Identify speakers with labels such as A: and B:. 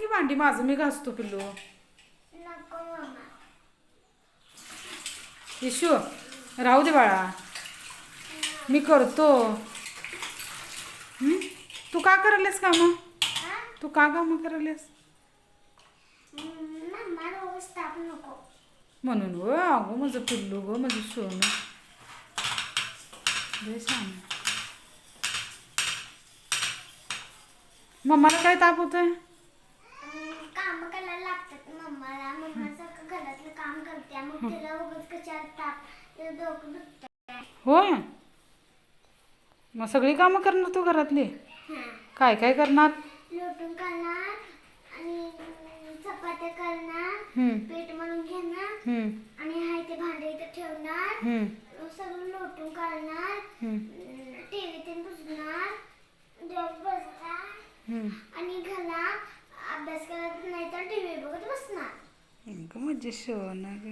A: की भांडी माझं मी घासतो पिल्लू? येशू राहू दे बाळा. मी करतो? तू का करायलेस कामं?
B: हा
A: तू का कामं करायलेस? म्हणून व अगं माझं पिल्लू ग माझं सोनं. मम्माला काय ताप होत आहे
B: काम करायला लागतात मम्माला मम्मा सारखं घरातलं काम करते मग तिला उगाच कशाला ताप तिला डोकं दुखतं
A: होय? मग सगळी कामं करणार तू घरातली?
B: हा.
A: काय काय करणार?
B: लोटून करणार आणि चपात्या करणार
A: हं,
B: पीठ मळून घेणार
A: हं,
B: आणि हाय ते भांडे इथं ठेवणार.
A: हं,
B: सगळं लोटून काढणार
A: हं,
B: टीव्ही ते बुजणार जेवण बसणार
A: हं.
B: आणि घरात अभ्यास करत नाही तर टीव्ही बघत बसणार.
A: अगं माझे सोनं ग